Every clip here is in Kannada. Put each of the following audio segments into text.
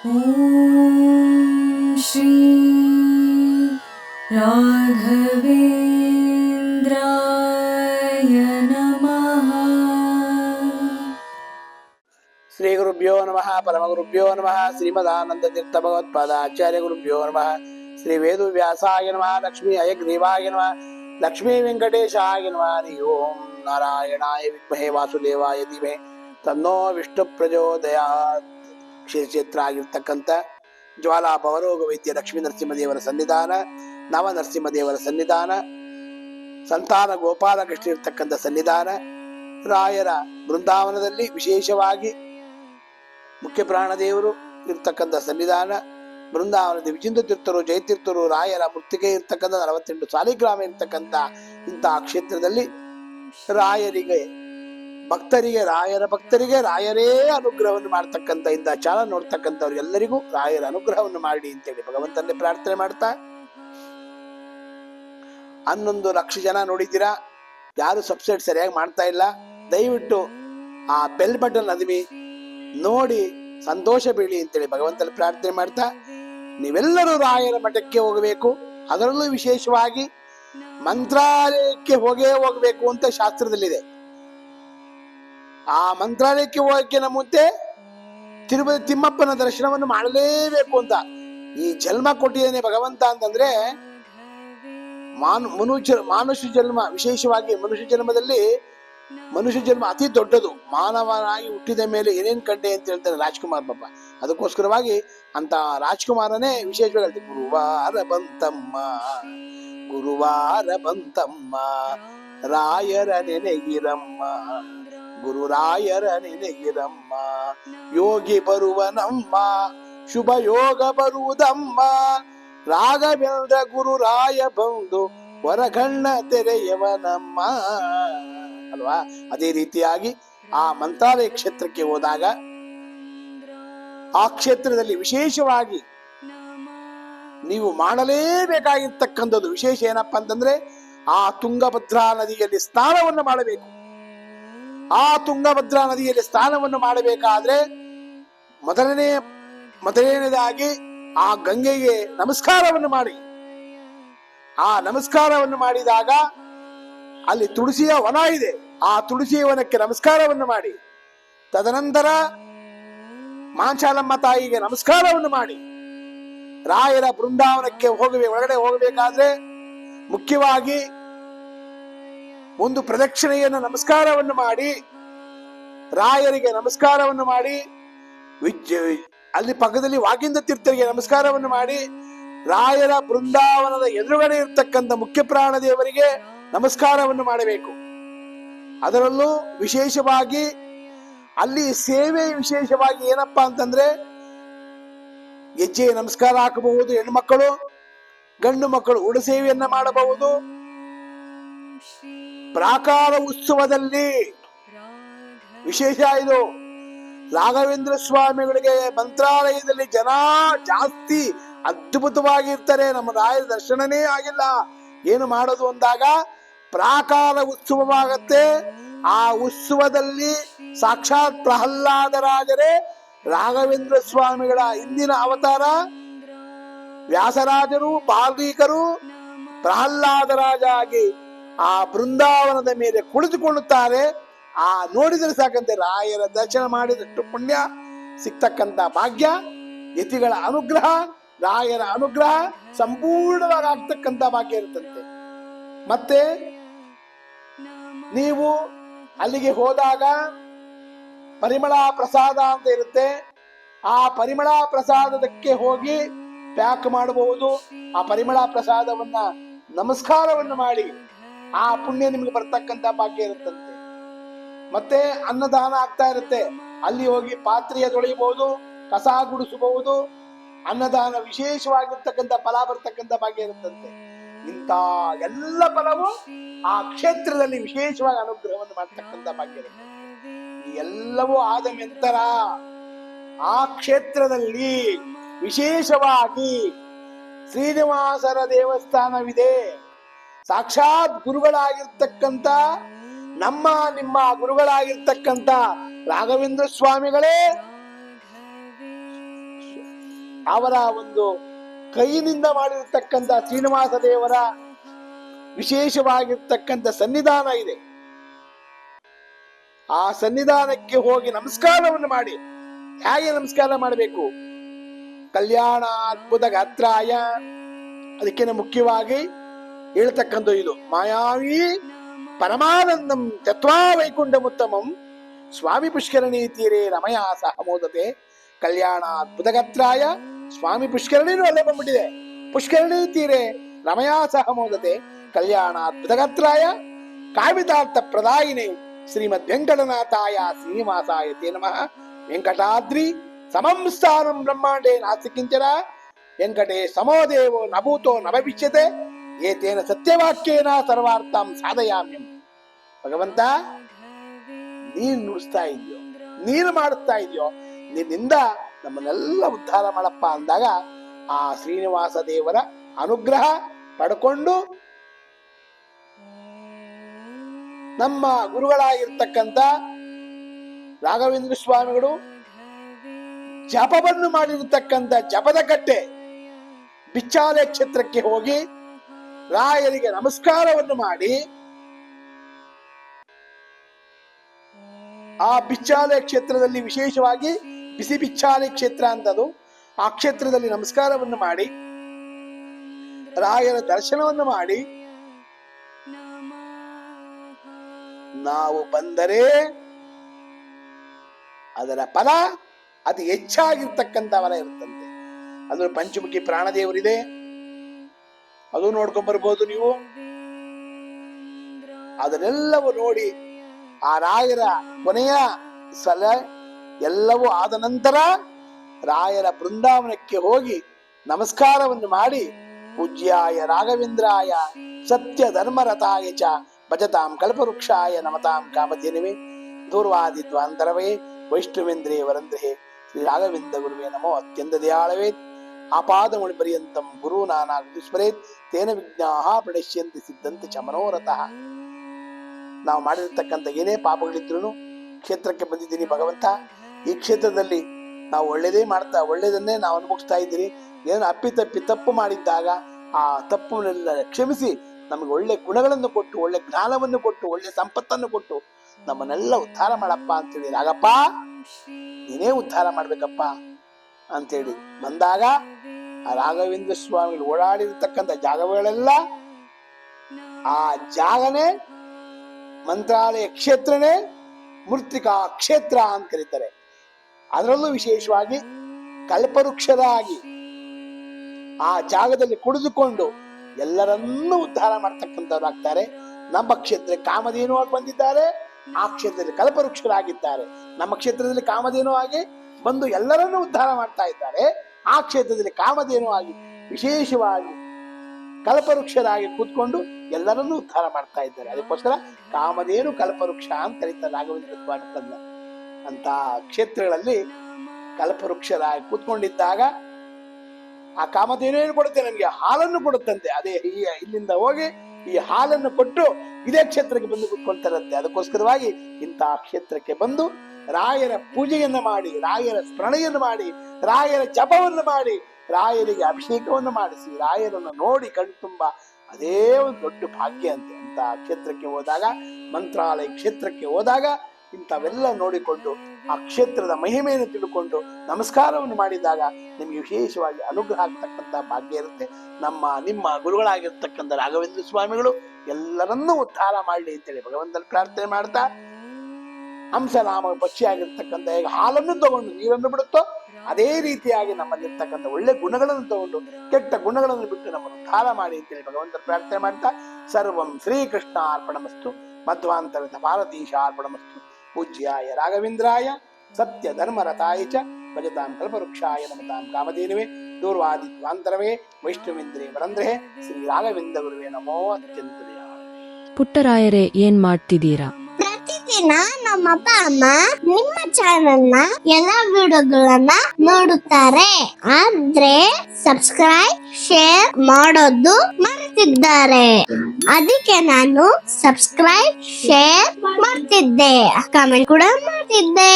ಶ್ರೀ ಗುರುಭ್ಯೋ ನಮಃ ಪರಮ ಗುರುಭ್ಯೋ ನಮಃ ಶ್ರೀಮದಾನಂದ ತೀರ್ಥ ಭಗವತ್ಪಾದ ಆಚಾರ್ಯ ಗುರುಭ್ಯೋ ನಮಃ ಶ್ರೀ ವೇದು ವ್ಯಾಸಾಯ ನಮಃ ಲಕ್ಷ್ಮೀ ಅಯಗ್ರೀವಾಯ ಲಕ್ಷ್ಮೀ ವೆಂಕಟೇಶ ಆಗಿ ಹರಿ ಓಂ ನಾರಾಯಣಾಯ ವಿಮಹೇ ವಾಸುದೇವಾಯ ದಿಮೆ ತನ್ನೋ ವಿಷ್ಣು ಪ್ರಚೋದಯಾತ್ ಕ್ಷೇತ್ರ ಆಗಿರ್ತಕ್ಕಂಥ ಜ್ವಾಲಾ ಪವರೋಗ ವೈದ್ಯ ಲಕ್ಷ್ಮೀ ನರಸಿಂಹದೇವರ ಸನ್ನಿಧಾನ ನವ ನರಸಿಂಹದೇವರ ಸನ್ನಿಧಾನ, ಸಂತಾನ ಗೋಪಾಲಕೃಷ್ಣ ಇರ್ತಕ್ಕಂಥ ಸನ್ನಿಧಾನ, ರಾಯರ ಬೃಂದಾವನದಲ್ಲಿ ವಿಶೇಷವಾಗಿ ಮುಖ್ಯ ಪ್ರಾಣದೇವರು ಇರ್ತಕ್ಕಂಥ ಸನ್ನಿಧಾನ, ಬೃಂದಾವನದ ವಿಜಿಂದ ತೀರ್ಥರು, ಜಯತೀರ್ಥರು, ರಾಯರ ಮೃತ್ತಿಗೆ ಇರ್ತಕ್ಕಂಥ ನಲವತ್ತೆಂಟು ಸಾಲಿಗ್ರಾಮ ಇರ್ತಕ್ಕಂಥ ಇಂತಹ ಕ್ಷೇತ್ರದಲ್ಲಿ ರಾಯರಿಗೆ ಭಕ್ತರಿಗೆ, ರಾಯರ ಭಕ್ತರಿಗೆ, ರಾಯರೇ ಅನುಗ್ರಹವನ್ನು ಮಾಡ್ತಕ್ಕಂಥ ಇಂಥ ಚಾಲ ನೋಡ್ತಕ್ಕಂಥವ್ರಿಗೆಲ್ಲರಿಗೂ ರಾಯರ ಅನುಗ್ರಹವನ್ನು ಮಾಡಿ ಅಂತೇಳಿ ಭಗವಂತನಲ್ಲಿ ಪ್ರಾರ್ಥನೆ ಮಾಡ್ತಾ. ಹನ್ನೊಂದು ಲಕ್ಷ ಜನ ನೋಡಿದ್ದೀರಾ? ಯಾರು ಸಬ್ಸಿಡಿ ಸರಿಯಾಗಿ ಮಾಡ್ತಾ ಇಲ್ಲ? ದಯವಿಟ್ಟು ಆ ಬೆಲ್ ಬಟನ್ ಅದ್ವಿ ನೋಡಿ, ಸಂತೋಷ ಬೀಳಿ ಅಂತೇಳಿ ಭಗವಂತನ ಪ್ರಾರ್ಥನೆ ಮಾಡ್ತಾ. ನೀವೆಲ್ಲರೂ ರಾಯರ ಮಠಕ್ಕೆ ಹೋಗಬೇಕು. ಅದರಲ್ಲೂ ವಿಶೇಷವಾಗಿ ಮಂತ್ರಾಲಯಕ್ಕೆ ಹೋಗೇ ಹೋಗಬೇಕು ಅಂತ ಶಾಸ್ತ್ರದಲ್ಲಿದೆ. ಆ ಮಂತ್ರಾಲಯಕ್ಕೆ ಹೋಗಕ್ಕಿಂತ ಮುಂಚೆ ತಿರುಪತಿ ತಿಮ್ಮಪ್ಪನ ದರ್ಶನವನ್ನು ಮಾಡಲೇಬೇಕು ಅಂತ. ಈ ಜನ್ಮ ಕೊಟ್ಟಿದ್ದೇನೆ ಭಗವಂತ ಅಂತಂದ್ರೆ ಮಾನು ಮನುಷ್ಯ ಮಾನುಷ್ಯ ಜನ್ಮ, ವಿಶೇಷವಾಗಿ ಮನುಷ್ಯ ಜನ್ಮದಲ್ಲಿ ಮನುಷ್ಯ ಜನ್ಮ ಅತಿ ದೊಡ್ಡದು. ಮಾನವನಾಗಿ ಹುಟ್ಟಿದ ಮೇಲೆ ಏನೇನು ಕಂಡೆ ಅಂತ ಹೇಳ್ತಾರೆ ರಾಜ್ಕುಮಾರ್ ಪಾಪ. ಅದಕ್ಕೋಸ್ಕರವಾಗಿ ಅಂತ ರಾಜ್ಕುಮಾರನೇ ವಿಶೇಷವಾಗಿ ಹೇಳ್ತಾರೆ, ಗುರುವಾರ ಬಂತಮ್ಮ ಗುರುವಾರ ಬಂತಮ್ಮ, ರಾಯರ ನೆನೆಗಿರಮ್ಮ ಗುರುರಾಯರ ನೆನೆಗಿರಮ್ಮ ಯೋಗಿ ಬರುವನಮ್ಮ. ಶುಭ ಯೋಗ ಬರುವುದಮ್ಮ. ರಾಘವೇಂದ್ರ ಗುರುರಾಯ ಬಂದು ಹೊರಗಣ್ಣ ತೆರೆಯವನಮ್ಮ. ಅಲ್ವಾ? ಅದೇ ರೀತಿಯಾಗಿ ಆ ಮಂತ್ರಾಲಯ ಕ್ಷೇತ್ರಕ್ಕೆ ಹೋದಾಗ ಆ ಕ್ಷೇತ್ರದಲ್ಲಿ ವಿಶೇಷವಾಗಿ ನೀವು ಮಾಡಲೇಬೇಕಾಗಿರ್ತಕ್ಕಂಥದ್ದು ವಿಶೇಷ ಏನಪ್ಪಾ ಅಂತಂದ್ರೆ ಆ ತುಂಗಭದ್ರಾ ನದಿಯಲ್ಲಿ ಸ್ನಾನವನ್ನು ಮಾಡಬೇಕು. ಆ ತುಂಗಭದ್ರಾ ನದಿಯಲ್ಲಿ ಸ್ನಾನವನ್ನು ಮಾಡಬೇಕಾದ್ರೆ ಮೊದಲನೇ ಮೊದಲನೇದಾಗಿ ಆ ಗಂಗೆಗೆ ನಮಸ್ಕಾರವನ್ನು ಮಾಡಿ. ಆ ನಮಸ್ಕಾರವನ್ನು ಮಾಡಿದಾಗ ಅಲ್ಲಿ ತುಳಸಿಯ ವನ ಇದೆ. ಆ ತುಳಸಿಯ ವನಕ್ಕೆ ನಮಸ್ಕಾರವನ್ನು ಮಾಡಿ. ತದನಂತರ ಮಾಂಚಾಲಮ್ಮ ತಾಯಿಗೆ ನಮಸ್ಕಾರವನ್ನು ಮಾಡಿ. ರಾಯರ ಬೃಂದಾವನಕ್ಕೆ ಹೋಗಬೇಕು ಒಳಗಡೆ ಹೋಗಬೇಕಾದ್ರೆ ಮುಖ್ಯವಾಗಿ ಒಂದು ಪ್ರದಕ್ಷಿಣೆಯನ್ನು ನಮಸ್ಕಾರವನ್ನು ಮಾಡಿ, ರಾಯರಿಗೆ ನಮಸ್ಕಾರವನ್ನು ಮಾಡಿ ಅಲ್ಲಿ ಪಕ್ಕದಲ್ಲಿ ವಾಗಿಂದ ತೀರ್ಥರಿಗೆ ನಮಸ್ಕಾರವನ್ನು ಮಾಡಿ, ರಾಯರ ಬೃಂದಾವನದ ಎದುರುಗಡೆ ಇರ್ತಕ್ಕಂಥ ಮುಖ್ಯ ಪ್ರಾಣ ದೇವರಿಗೆ ನಮಸ್ಕಾರವನ್ನು ಮಾಡಬೇಕು. ಅದರಲ್ಲೂ ವಿಶೇಷವಾಗಿ ಅಲ್ಲಿ ಸೇವೆ ವಿಶೇಷವಾಗಿ ಏನಪ್ಪಾ ಅಂತಂದ್ರೆ ಹೆಜ್ಜೆ ನಮಸ್ಕಾರ ಹಾಕಬಹುದು ಹೆಣ್ಮಕ್ಕಳು ಗಂಡು ಮಕ್ಕಳು ಉಡುಸೇವೆಯನ್ನ ಮಾಡಬಹುದು. ಪ್ರಾಕಾರ ಉತ್ಸವದಲ್ಲಿ ವಿಶೇಷ ಇದು. ರಾಘವೇಂದ್ರ ಸ್ವಾಮಿಗಳಿಗೆ ಮಂತ್ರಾಲಯದಲ್ಲಿ ಜನ ಜಾಸ್ತಿ ಅದ್ಭುತವಾಗಿರ್ತಾರೆ. ನಮ್ಮ ರಾಯರ ದರ್ಶನನೇ ಆಗಿಲ್ಲ. ಏನು ಮಾಡೋದು ಅಂದಾಗ ಪ್ರಾಕಾರ ಉತ್ಸವವಾಗತ್ತೆ. ಆ ಉತ್ಸವದಲ್ಲಿ ಸಾಕ್ಷಾತ್ ಪ್ರಹ್ಲಾದರಾಜರೇ ರಾಘವೇಂದ್ರ ಸ್ವಾಮಿಗಳ ಇಂದಿನ ಅವತಾರ. ವ್ಯಾಸರಾಜರು ಬಾಲ್ಮೀಕರು ಪ್ರಹ್ಲಾದರಾಜ ಆಗಿ ಆ ಬೃಂದಾವನದ ಮೇಲೆ ಕುಳಿತುಕೊಳ್ಳುತ್ತಾರೆ. ಆ ನೋಡಿದರೆ ಸಾಕಂತೆ ರಾಯರ ದರ್ಶನ ಮಾಡಿದಷ್ಟು ಪುಣ್ಯ, ಸಿಗ್ತಕ್ಕಂಥ ಭಾಗ್ಯ, ಯತಿಗಳ ಅನುಗ್ರಹ, ರಾಯರ ಅನುಗ್ರಹ ಸಂಪೂರ್ಣವಾಗಿ ಆಗ್ತಕ್ಕಂಥ ಭಾಗ್ಯ ಇರುತ್ತಂತೆ. ಮತ್ತೆ ನೀವು ಅಲ್ಲಿಗೆ ಹೋದಾಗ ಪರಿಮಳ ಪ್ರಸಾದ ಅಂತ ಇರುತ್ತೆ. ಆ ಪರಿಮಳ ಪ್ರಸಾದಕ್ಕೆ ಹೋಗಿ ಪ್ಯಾಕ್ ಮಾಡಬಹುದು. ಆ ಪರಿಮಳ ಪ್ರಸಾದವನ್ನ ನಮಸ್ಕಾರವನ್ನು ಮಾಡಿ ಆ ಪುಣ್ಯ ನಿಮ್ಗೆ ಬರ್ತಕ್ಕಂತ ಭಾಗ್ಯ ಇರುತ್ತಂತೆ. ಮತ್ತೆ ಅನ್ನದಾನ ಆಗ್ತಾ ಇರುತ್ತೆ. ಅಲ್ಲಿ ಹೋಗಿ ಪಾತ್ರೆಯ ತೊಳೆಯಬಹುದು, ಕಸ ಗುಡಿಸಬಹುದು, ಅನ್ನದಾನ ವಿಶೇಷವಾಗಿರ್ತಕ್ಕಂಥ ಫಲ ಬರ್ತಕ್ಕಂಥ ಭಾಗ್ಯ ಇರುತ್ತಂತೆ. ಇಂಥ ಎಲ್ಲ ಫಲವು ಆ ಕ್ಷೇತ್ರದಲ್ಲಿ ವಿಶೇಷವಾಗಿ ಅನುಗ್ರಹವನ್ನು ಮಾಡ್ತಕ್ಕಂಥ ಭಾಗ್ಯ ಇರುತ್ತೆ. ಎಲ್ಲವೂ ಆದ ನಂತರ ಆ ಕ್ಷೇತ್ರದಲ್ಲಿ ವಿಶೇಷವಾಗಿ ಶ್ರೀನಿವಾಸರ ದೇವಸ್ಥಾನವಿದೆ. ಸಾಕ್ಷಾತ್ ಗುರುಗಳಾಗಿರ್ತಕ್ಕಂಥ, ನಮ್ಮ, ನಿಮ್ಮ ಗುರುಗಳಾಗಿರ್ತಕ್ಕಂಥ ರಾಘವೇಂದ್ರ ಸ್ವಾಮಿಗಳೇ, ಅವರ ಒಂದು ಕೈಯಿಂದ ಮಾಡಿರ್ತಕ್ಕಂಥ ಶ್ರೀನಿವಾಸ ದೇವರ ವಿಶೇಷವಾಗಿರ್ತಕ್ಕಂಥ ಸನ್ನಿಧಾನ ಇದೆ. ಆ ಸನ್ನಿಧಾನಕ್ಕೆ ಹೋಗಿ ನಮಸ್ಕಾರವನ್ನು ಮಾಡಿ. ಹೇಗೆ ನಮಸ್ಕಾರ ಮಾಡಬೇಕು? ಕಲ್ಯಾಣ ಅದ್ಭುತ ಗಾತ್ರಾಯ. ಅದಕ್ಕಿಂತ ಮುಖ್ಯವಾಗಿ ಹೇಳ್ತಕ್ಕಂಥ ಇದು ಮಾಯಾವಿ ಪರಮಾನಂದಂ ತತ್ವಾ ವೈಕುಂಠಮುತ್ತಮಂ ಸ್ವಾಮಿ ಪುಷ್ಕರಣಿ ತೀರೆ ರಮಯ ಸಹ ಮೋದತೆ ಕಲ್ಯಾಣ ಅದ್ಭುತಗತ್ರಾಯ ಸ್ವಾಮಿ ಪುಷ್ಕರಣಿನೂ ಅಲ್ಲೇ ಬಂದ್ಬಿಟ್ಟಿದೆ ಪುಷ್ಕರಣಿ ತೀರೆ ರಮಯ ಸಹ ಮೋದತೆ ಕಲ್ಯಾಣ ಅದ್ಭುತಗತ್ರಾಯ ಕಾವಿತಾರ್ಥ ಪ್ರದಾಯಿನಿ ಶ್ರೀಮದ್ ವೆಂಕಟನಾಥಾಯ ಶ್ರೀನಿವಾಸಾಯ ತೇ ನಮಃ ವೆಂಕಟಾದ್ರಿ ಸಮಂ ಸ್ಥಾನಂ ಬ್ರಹ್ಮಾಂಡೇ ನಾಸ್ತಿ ಕಿಂಚನ ವೆಂಕಟೇ ಸಮೋದೇವೋ ನಭೂತೋ ನಭವಿಷ್ಯತೆ ಏತೇನ ಸತ್ಯವಾಕ್ಯೇನ ಸರ್ವಾರ್ಥಂ ಸಾಧಯಾಮ್ಯಂ ಭಗವಂತ, ನೀನ್ ನುಡಿಸ್ತಾ ಇದೆಯೋ, ನೀನು ಮಾಡುತ್ತಾ ಇದೆಯೋ, ನಿನ್ನಿಂದ ನಮ್ಮನ್ನೆಲ್ಲ ಉದ್ಧಾರ ಮಾಡಪ್ಪ ಅಂದಾಗ ಆ ಶ್ರೀನಿವಾಸ ದೇವರ ಅನುಗ್ರಹ ಪಡ್ಕೊಂಡು ನಮ್ಮ ಗುರುಗಳಾಗಿರ್ತಕ್ಕಂಥ ರಾಘವೇಂದ್ರ ಸ್ವಾಮಿಗಳು ಜಪವನ್ನು ಮಾಡಿರತಕ್ಕಂಥ ಜಪದ ಕಟ್ಟೆ ಬಿಚ್ಚಾಲೆ ಕ್ಷೇತ್ರಕ್ಕೆ ಹೋಗಿ ರಾಯರಿಗೆ ನಮಸ್ಕಾರವನ್ನು ಮಾಡಿ ಆ ಬಿಚ್ಚಾಲೆ ಕ್ಷೇತ್ರದಲ್ಲಿ ವಿಶೇಷವಾಗಿ ಬಿಸಿ ಬಿಚ್ಚಾಲೆ ಕ್ಷೇತ್ರ ಅಂತದು ಆ ಕ್ಷೇತ್ರದಲ್ಲಿ ನಮಸ್ಕಾರವನ್ನು ಮಾಡಿ, ರಾಯರ ದರ್ಶನವನ್ನು ಮಾಡಿ. ನಾವು ಬಂದರೆ ಅದರ ಫಲ ಹೆಚ್ಚಾಗಿರ್ತಕ್ಕಂಥ ಫಲ ಇರುತ್ತಂತೆ. ಅಂದ್ರೆ ಪಂಚಮುಖಿ ಪ್ರಾಣದೇವರಿದೆ. ಅದು ನೋಡ್ಕೊಂಡ್ ಬರ್ಬೋದು ನೀವು. ಅದನ್ನೆಲ್ಲವೂ ನೋಡಿ ಆ ರಾಯರ ಕೊನೆಯ ಸಲ ಎಲ್ಲವೂ ಆದ ನಂತರ ರಾಯರ ಬೃಂದಾವನಕ್ಕೆ ಹೋಗಿ ನಮಸ್ಕಾರವನ್ನು ಮಾಡಿ, ಪೂಜ್ಯಾಯ ರಾಘವೇಂದ್ರಾಯ ಸತ್ಯ ಧರ್ಮರಥಾಯ ಚ ಭಜತಾಂ ಕಲ್ಪವೃಕ್ಷಾಯ ನಮತಾಂ ಕಾಮಧೇನುವೆ ದೂರ್ವಾದಿತ್ವಾಂತರವೇ ವೈಷ್ಣವೇಂದ್ರೇ ವರಂದ್ರೇ ಶ್ರೀ ರಾಘವೇಂದ್ರ ಗುರುವೇ ನಮೋ ಅತ್ಯಂತ ದಯಾಳವೇ. ಆಪಾದಮುಳಿ ಪರ್ಯಂತಂ ಗುರು ನಾನಾ ಸ್ಮರೇತ್, ತೇನ ವಿಜ್ಞಾಹ ಪ್ರಣಶ್ಯಂತಿ ಸಿದ್ಧಂತ ಚ ನಾವು ಮಾಡಿರ್ತಕ್ಕಂಥ ಏನೇ ಪಾಪಗಳಿದ್ರು ಕ್ಷೇತ್ರಕ್ಕೆ ಬಂದಿದ್ದೀನಿ ಭಗವಂತ. ಈ ಕ್ಷೇತ್ರದಲ್ಲಿ ನಾವು ಒಳ್ಳೇದೇ ಮಾಡ್ತಾ, ಒಳ್ಳೇದನ್ನೇ ನಾವು ಅನುಭವಿಸ್ತಾ ಇದ್ದೀನಿ ಏನು ಅಪ್ಪಿ ತಪ್ಪಿ ಮಾಡಿದ್ದಾಗ ಆ ತಪ್ಪುನೆಲ್ಲ ಕ್ಷಮಿಸಿ ನಮಗೆ ಒಳ್ಳೆ ಗುಣಗಳನ್ನು ಕೊಟ್ಟು, ಒಳ್ಳೆ ಜ್ಞಾನವನ್ನು ಕೊಟ್ಟು, ಒಳ್ಳೆ ಸಂಪತ್ತನ್ನು ಕೊಟ್ಟು ನಮ್ಮನ್ನೆಲ್ಲ ಉದ್ಧಾರ ಮಾಡಪ್ಪ ಅಂತೇಳಿ. ರಾಗಪ್ಪ, ನೀನೇ ಉದ್ಧಾರ ಮಾಡ್ಬೇಕಪ್ಪ ಅಂತೇಳಿ ಬಂದಾಗ ಆ ರಾಘವೇಂದ್ರ ಸ್ವಾಮಿಗಳು ಓಡಾಡಿರ್ತಕ್ಕಂಥ ಜಾಗಗಳೆಲ್ಲ ಆ ಜಾಗನೇ ಮಂತ್ರಾಲಯ ಕ್ಷೇತ್ರನೇ ಮೃತ್ತಿಕಾ ಕ್ಷೇತ್ರ ಅಂತ ಕರೀತಾರೆ. ಅದರಲ್ಲೂ ವಿಶೇಷವಾಗಿ ಕಲ್ಪವೃಕ್ಷರಾಗಿ ಆ ಜಾಗದಲ್ಲಿ ಕುಡಿದುಕೊಂಡು ಎಲ್ಲರನ್ನೂ ಉದ್ಧಾರ ಮಾಡ್ತಕ್ಕಂಥವ್ರಾಗ್ತಾರೆ. ನಮ್ಮ ಕ್ಷೇತ್ರ ಕಾಮಧೇನು ಆಗಿ ಬಂದಿದ್ದಾರೆ. ಆ ಕ್ಷೇತ್ರದಲ್ಲಿ ಕಲ್ಪವೃಕ್ಷರಾಗಿದ್ದಾರೆ. ನಮ್ಮ ಕ್ಷೇತ್ರದಲ್ಲಿ ಕಾಮಧೇನು ಆಗಿ ಬಂದು ಎಲ್ಲರನ್ನೂ ಉದ್ಧಾರ ಮಾಡ್ತಾ ಇದ್ದಾರೆ. ಆ ಕ್ಷೇತ್ರದಲ್ಲಿ ಕಾಮಧೇನು ಆಗಿ ವಿಶೇಷವಾಗಿ ಕಲ್ಪವೃಕ್ಷರಾಗಿ ಕೂತ್ಕೊಂಡು ಎಲ್ಲರನ್ನೂ ಉದ್ಧಾರ ಮಾಡ್ತಾ ಇದ್ದಾರೆ. ಅದಕ್ಕೋಸ್ಕರ ಕಾಮಧೇನು ಕಲ್ಪವೃಕ್ಷ ಅಂತ ಕರೀತಾರೆ ರಾಘವೇಂದ್ರ ತಂದ ಅಂತ ಕ್ಷೇತ್ರಗಳಲ್ಲಿ ಕಲ್ಪವೃಕ್ಷರಾಗಿ ಕೂತ್ಕೊಂಡಿದ್ದಾಗ ಆ ಕಾಮಧೇನು ಏನು ಕೊಡುತ್ತೆ? ನಮಗೆ ಹಾಲನ್ನು ಕೊಡುತ್ತಂತೆ. ಅದೇ ಈ ಇಲ್ಲಿಂದ ಹೋಗಿ ಈ ಹಾಲನ್ನು ಕೊಟ್ಟು ಇದೇ ಕ್ಷೇತ್ರಕ್ಕೆ ಬಂದು ಕೂತ್ಕೊಳ್ತಾರಂತೆ ಅದಕ್ಕೋಸ್ಕರವಾಗಿ ಇಂತಹ ಕ್ಷೇತ್ರಕ್ಕೆ ಬಂದು ರಾಯರ ಪೂಜೆಯನ್ನು ಮಾಡಿ, ರಾಯರ ಸ್ಮರಣೆಯನ್ನು ಮಾಡಿ, ರಾಯರ ಜಪವನ್ನು ಮಾಡಿ, ರಾಯರಿಗೆ ಅಭಿಷೇಕವನ್ನು ಮಾಡಿಸಿ, ರಾಯರನ್ನು ನೋಡಿ ಕಣ್ತುಂಬ ಅದೇ ಒಂದು ದೊಡ್ಡ ಭಾಗ್ಯ ಅಂತೆ ಅಂತ ಕ್ಷೇತ್ರಕ್ಕೆ ಹೋದಾಗ, ಮಂತ್ರಾಲಯ ಕ್ಷೇತ್ರಕ್ಕೆ ಹೋದಾಗ ಇಂಥವೆಲ್ಲ ನೋಡಿಕೊಂಡು, ಆ ಕ್ಷೇತ್ರದ ಮಹಿಮೆಯನ್ನು ತಿಳ್ಕೊಂಡು ನಮಸ್ಕಾರವನ್ನು ಮಾಡಿದಾಗ ನಿಮಗೆ ವಿಶೇಷವಾಗಿ ಅನುಗ್ರಹ ಆಗ್ತಕ್ಕಂಥ ಭಾಗ್ಯ ಇರುತ್ತೆ. ನಮ್ಮ, ನಿಮ್ಮ ಗುರುಗಳಾಗಿರ್ತಕ್ಕಂಥ ರಾಘವೇಂದ್ರ ಸ್ವಾಮಿಗಳು ಎಲ್ಲರನ್ನೂ ಉದ್ಧಾರ ಮಾಡಲಿ ಅಂತೇಳಿ ಭಗವಂತನ ಪ್ರಾರ್ಥನೆ ಮಾಡ್ತಾ ಹಂಸನಾಮ ಪಕ್ಷಿಯಾಗಿರ್ತಕ್ಕಂಥ ಈಗ ಹಾಲನ್ನು ತಗೊಂಡು ನೀರನ್ನು ಬಿಡುತ್ತೋ? ಅದೇ ರೀತಿಯಾಗಿ ನಮ್ಮಲ್ಲಿರ್ತಕ್ಕಂಥ ಒಳ್ಳೆ ಗುಣಗಳನ್ನು ತಗೊಂಡು ಕೆಟ್ಟ ಗುಣಗಳನ್ನು ಬಿಟ್ಟು ನಮ್ಮನ್ನು ಉದ್ಧಾರ ಮಾಡಿ ಅಂತೇಳಿ ಭಗವಂತ ಪ್ರಾರ್ಥನೆ ಮಾಡ್ತಾ ಸರ್ವಂ ಶ್ರೀಕೃಷ್ಣ ಅರ್ಪಣಮಸ್ತು ಮಧ್ವಾಂತರದ ಭಾರತೀಶ ಅರ್ಪಣಮಸ್ತು ಪೂಜ್ಯಾಯ ರಾಘವೇಂದ್ರಾಯ ಸತ್ಯ ಧರ್ಮರಥಾಯ ಚ, ಭಜತಾಂ ಕಲ್ಪವೃಕ್ಷಾಯ ನಮತಾಂ ಕಾಮಧೇನುವೆ, ದೂರ್ವಾದಿತ್ವಾಂತರವೇ ವೈಷ್ಣವೇಂದ್ರೇ ವರಂದ್ರೇ, ಶ್ರೀ ರಾಘವೇಂದ್ರ ಗುರುವೇ ನಮೋ ಅತ್ಯಂತ. ಪುಟ್ಟರಾಯರೇ, ಏನ್ ಮಾಡ್ತಿದ್ದೀರಾ? ಪ್ರತಿದಿನ ನಮ್ಮ ಅಪ್ಪ ಅಮ್ಮ ನಿಮ್ಮ ಚಾನೆಲ್ನ ಎಲ್ಲಾ ವಿಡಿಯೋಗಳನ್ನ ನೋಡುತ್ತಾರೆ. ಆದ್ರೆ ಸಬ್ಸ್ಕ್ರೈಬ್ ಶೇರ್ ಮಾಡೋದು ಮರೆತಿದ್ದಾರೆ. ಅದಕ್ಕೆ ನಾನು ಸಬ್ಸ್ಕ್ರೈಬ್ ಶೇರ್ ಮಾಡ್ತಿದ್ದೆ. ಕಮೆಂಟ್ ಕೂಡ ಮಾಡ್ತಿದ್ದೆ.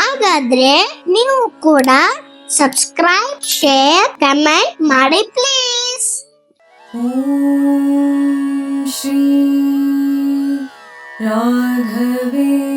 ಹಾಗಾದ್ರೆ ನೀವು ಕೂಡ ಸಬ್ಸ್ಕ್ರೈಬ್ ಶೇರ್ ಕಮೆಂಟ್ ಮಾಡಿ ಪ್ಲೀಸ್ ॐ श्री राघवेन्द्राय